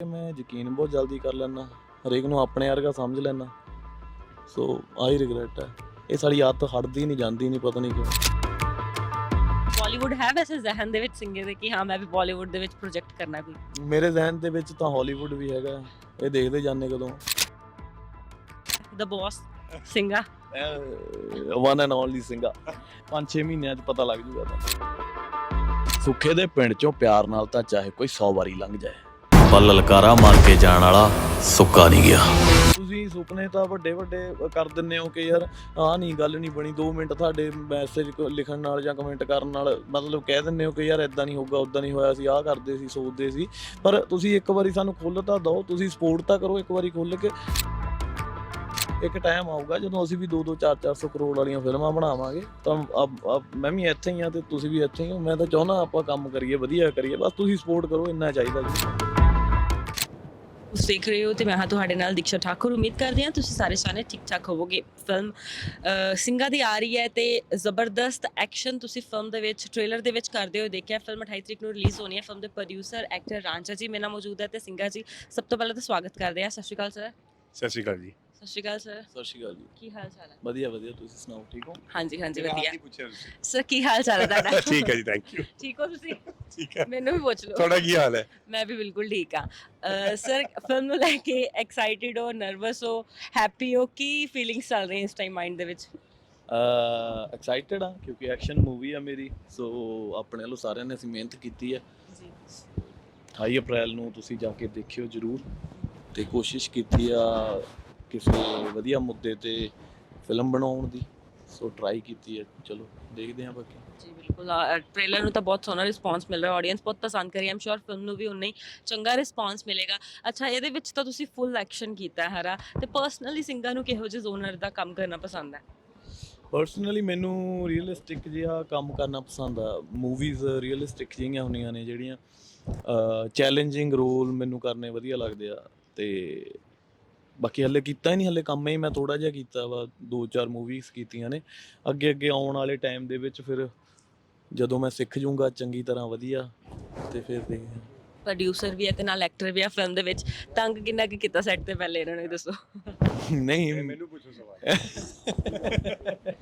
ਕਿ ਮੈਂ ਯਕੀਨ ਬਹੁਤ ਜਲਦੀ ਕਰ ਲੈਣਾ ਹਰੇਕ ਨੂੰ ਆਪਣੇ ਵਰਗਾ ਸਮਝ ਲੈਣਾ ਸੋ ਆਈ ਰਿਗਰੈਟ ਹੈ। ਇਹ ਸਾਡੀ ਆਦਤ ਹਟਦੀ ਨਹੀਂ ਜਾਂਦੀ ਨਹੀਂ ਪਤਾ ਨਹੀਂ ਕਿਉਂ। ਬਾਲੀਵੁੱਡ ਹੈ ਵੈਸੇ ਜ਼ਹਿਨ ਦੇ ਵਿੱਚ ਸਿੰਗਰ ਦੇ ਕਿ ਹਾਂ ਮੈਂ ਵੀ ਬਾਲੀਵੁੱਡ ਦੇ ਵਿੱਚ ਪ੍ਰੋਜੈਕਟ ਕਰਨਾ ਕੋਈ। ਮੇਰੇ ਜ਼ਿਹਨ ਦੇ ਵਿੱਚ ਤਾਂ ਹਾਲੀਵੁੱਡ ਵੀ ਹੈਗਾ। ਇਹ ਦੇਖਦੇ ਜਾਂਦੇ ਕਦੋਂ। The boss Singga. One and only Singga. 5-6 ਮਹੀਨਿਆਂ 'ਚ ਪਤਾ ਲੱਗ ਜੂਗਾ ਤਾਂ ਸੁੱਖੇ ਦੇ ਪਿੰਡ 'ਚੋਂ ਪਿਆਰ ਨਾਲ ਤਾਂ ਚਾਹੇ ਕੋਈ 100 ਵਾਰੀ ਲੰਘ ਜਾਏ। ਪਰ ਲਲਕਾਰਾ ਮਾਰ ਕੇ ਜਾਣ ਵਾਲਾ ਸੁੱਕਾ ਨਹੀਂ ਗਿਆ। ਤੁਸੀਂ ਸੁਪਨੇ ਤਾਂ ਵੱਡੇ ਵੱਡੇ ਕਰ ਦਿੰਦੇ ਹੋ ਕਿ ਯਾਰ ਆਹ ਨਹੀਂ, ਗੱਲ ਨਹੀਂ ਬਣੀ 2 ਮਿੰਟ ਤੁਹਾਡੇ ਮੈਸੇਜ ਲਿਖਣ ਨਾਲ ਜਾਂ ਕਮੈਂਟ ਕਰਨ ਨਾਲ ਮਤਲਬ ਕਹਿ ਦਿੰਦੇ ਹੋ ਕਿ ਯਾਰ ਇਦਾਂ ਨਹੀਂ ਹੋਊਗਾ ਉਦਾਂ ਨਹੀਂ ਹੋਇਆ ਸੀ, ਆਹ ਕਰਦੇ ਸੀ, ਸੋਚਦੇ ਸੀ। ਪਰ ਤੁਸੀਂ ਇੱਕ ਵਾਰੀ ਸਾਨੂੰ ਖੁੱਲ੍ਹ ਤਾਂ ਦਿਓ, ਤੁਸੀਂ ਸਪੋਰਟ ਤਾਂ ਕਰੋ ਇੱਕ ਵਾਰੀ ਖੁੱਲ੍ਹ ਕੇ। ਇੱਕ ਟਾਈਮ ਆਊਗਾ ਜਦੋਂ ਅਸੀਂ ਵੀ 2-2 4-400 ਕਰੋੜ ਵਾਲੀਆਂ ਫਿਲਮਾਂ ਬਣਾਵਾਂਗੇ, ਤਾਂ ਮੈਂ ਵੀ ਇੱਥੇ ਹੀ ਆ ਤੇ ਤੁਸੀਂ ਵੀ ਇੱਥੇ ਹੀ ਹੋ। ਮੈਂ ਤਾਂ ਚਾਹੁੰਦਾ ਆਪਾਂ ਕੰਮ ਕਰੀਏ, ਵਧੀਆ ਕਰੀਏ, ਬਸ ਤੁਸੀਂ ਸਪੋਰਟ ਕਰੋ, ਇੰਨਾ ਚਾਹੀਦਾ ਜੀ। ਤੁਸੀਂ ਦੇਖ ਰਹੇ ਹੋ ਤੇ ਮੈਂ ਹਾਂ ਤੁਹਾਡੇ ਨਾਲ ਦੀਕਸ਼ਾ ਠਾਕੁਰ। ਉਮੀਦ ਕਰਦੇ ਹਾਂ ਤੁਸੀਂ ਸਾਰੇ ਸਾਨੇ ਠੀਕ ਠਾਕ ਹੋਵੋਗੇ। ਫਿਲਮ ਅਹ, ਸਿੰਘਾਂ ਦੀ ਆ ਰਹੀ ਹੈ ਤੇ ਜ਼ਬਰਦਸਤ ਐਕਸ਼ਨ ਤੁਸੀਂ ਫਿਲਮ ਦੇ ਵਿੱਚ ਟ੍ਰੇਲਰ ਦੇ ਵਿੱਚ ਕਰਦੇ ਹੋ ਦੇਖਿਆ। ਫਿਲਮ 28 ਤਰੀਕ ਨੂੰ ਰਿਲੀਜ਼ ਹੋਣੀ ਹੈ। ਫਿਲਮ ਦੇ ਪ੍ਰੋਡਿਊਸਰ ਐਕਟਰ ਰਾਂਝਾ ਜੀ ਮੇਰੇ ਨਾਲ ਮੌਜੂਦ ਹੈ ਤੇ ਸਿੰਘਾ ਜੀ ਸਭ ਤੋਂ ਪਹਿਲਾਂ ਤਾਂ ਸਵਾਗਤ ਕਰਦੇ ਹਾਂ। ਸਤਿ ਸ਼੍ਰੀ ਅਕਾਲ ਸਰ। ਸਤਿ ਸ਼੍ਰੀ ਅਕਾਲ ਜੀ। ਸਤਿ ਸ਼੍ਰੀ ਅਕਾਲ ਸਰ ਸਤਿ ਸ਼੍ਰੀ ਅਕਾਲ ਜੀ। ਕੀ ਹਾਲ ਚਾਲ ਹੈ? ਵਧੀਆ ਵਧੀਆ। ਤੁਸੀਂ ਸੁਣਾਓ ਠੀਕ ਹੋ? ਹਾਂਜੀ ਹਾਂਜੀ ਵਧੀਆ। ਪੁੱਛਿਆ ਤੁਸੀਂ। ਸਰ ਕੀ ਹਾਲ ਚਾਲ ਹੈ ਤੁਹਾਡਾ? ਠੀਕ ਹੈ ਜੀ ਥੈਂਕ ਯੂ ਠੀਕ ਹੋ ਤੁਸੀਂ? ਠੀਕ ਹੈ। ਮੈਨੂੰ ਵੀ ਪੁੱਛ ਲਓ। ਤੁਹਾਡਾ ਕੀ ਹਾਲ ਹੈ? ਮੈਂ ਵੀ ਬਿਲਕੁਲ ਠੀਕ ਹਾਂ। ਸਰ ਫਿਲਮ ਨੂੰ ਲੈ ਕੇ ਐਕਸਾਈਟਿਡ ਹੋ ਨਰਵਸ ਹੋ ਹੈਪੀ ਹੋ ਕੀ ਫੀਲਿੰਗਸ ਚੱਲ ਰਹੀਆਂ ਇਸ ਟਾਈਮ ਮਾਈਂਡ ਦੇ ਵਿੱਚ? ਐਕਸਾਈਟਡ ਆ ਕਿਉਂਕਿ ਐਕਸ਼ਨ ਮੂਵੀ ਆ ਮੇਰੀ ਸੋ ਆਪਣੇ ਵੱਲੋਂ ਸਾਰਿਆਂ ਨੇ ਅਸੀਂ ਮਿਹਨਤ ਕੀਤੀ ਹੈ। ਜੀ। 28 ਅਪ੍ਰੈਲ ਨੂੰ ਤੁਸੀਂ ਜਾ ਕੇ ਦੇਖਿਓ ਜਰੂਰ। ਤੇ ਕੋਸ਼ਿਸ਼ ਕੀਤੀ ਆ ਕਿਸੇ ਵਧੀਆ ਮੁੱਦੇ ਤੇ ਫਿਲਮ ਬਣਾਉਣ ਦੀ ਸੋ ਟਰਾਈ ਕੀਤੀ ਹੈ। ਚਲੋ ਦੇਖਦੇ ਹਾਂ ਬਾਕੀ। ਜੀ ਬਿਲਕੁਲ। ਟ੍ਰੇਲਰ ਨੂੰ ਤਾਂ ਬਹੁਤ ਸੋਹਣਾ ਰਿਸਪਾਂਸ ਮਿਲ ਰਿਹਾ ਆਡੀਅנס ਬਹੁਤ ਪਸੰਦ ਕਰੀ ਆਮ ਸ਼ੋਰ ਫਿਲਮ ਨੂੰ ਵੀ ਉਨਾ ਹੀ ਚੰਗਾ ਰਿਸਪਾਂਸ ਮਿਲੇਗਾ। ਅੱਛਾ ਇਹਦੇ ਵਿੱਚ ਤਾਂ ਤੁਸੀਂ ਫੁੱਲ ਐਕਸ਼ਨ ਕੀਤਾ ਹੈ ਹਰਾ। ਤੇ ਪਰਸਨਲੀ ਸਿੰਗਰ ਨੂੰ ਕਿਹੋ ਜਿਹੇ ਜ਼ੋਨਰ ਦਾ ਕੰਮ ਕਰਨਾ ਪਸੰਦ ਹੈ? ਪਰਸਨਲੀ ਮੈਨੂੰ ਰੀਅਲਿਸਟਿਕ ਜਿਹਾ ਕੰਮ ਕਰਨਾ ਪਸੰਦ ਆ। ਮੂਵੀਜ਼ ਰੀਅਲਿਸਟਿਕ ਜਿਹੀਆਂ ਹੁੰਦੀਆਂ ਨੇ ਜਿਹੜੀਆਂ ਚੈਲੰਜਿੰਗ ਰੋਲ ਮੈਨੂੰ ਕਰਨੇ ਵਧੀਆ ਲੱਗਦੇ ਆ। ਤੇ ਬਾਕੀ ਹੱਲੇ ਕੀਤਾ ਹੀ ਨਹੀਂ ਹੱਲੇ ਕੰਮ ਹੀ ਮੈਂ ਥੋੜਾ ਜਿਹਾ ਕੀਤਾ ਵਾ ਦੋ ਚਾਰ ਮੂਵੀਜ਼ ਕੀਤੀਆਂ ਨੇ। ਅੱਗੇ ਅੱਗੇ ਆਉਣ ਵਾਲੇ ਟਾਈਮ ਦੇ ਵਿੱਚ ਫਿਰ ਜਦੋਂ ਮੈਂ ਸਿੱਖ ਜਾਊਂਗਾ ਚੰਗੀ ਤਰ੍ਹਾਂ ਵਧੀਆ ਤੇ ਫਿਰ ਦੇਖਦੇ ਪ੍ਰੋਡਿਊਸਰ ਵੀ ਹੈ ਤੇ ਨਾਲ ਐਕਟਰ ਵੀ ਹੈ ਫਿਲਮ ਦੇ ਵਿੱਚ। ਤੰਗ ਕਿੰਨਾ ਕੁ ਕੀਤਾ ਸੈੱਟ ਤੇ ਪਹਿਲੇ ਇਹਨਾਂ ਨੂੰ ਦੱਸੋ? ਨਹੀਂ। ਮੈਨੂੰ ਪੁੱਛੋ ਸਵਾਲ।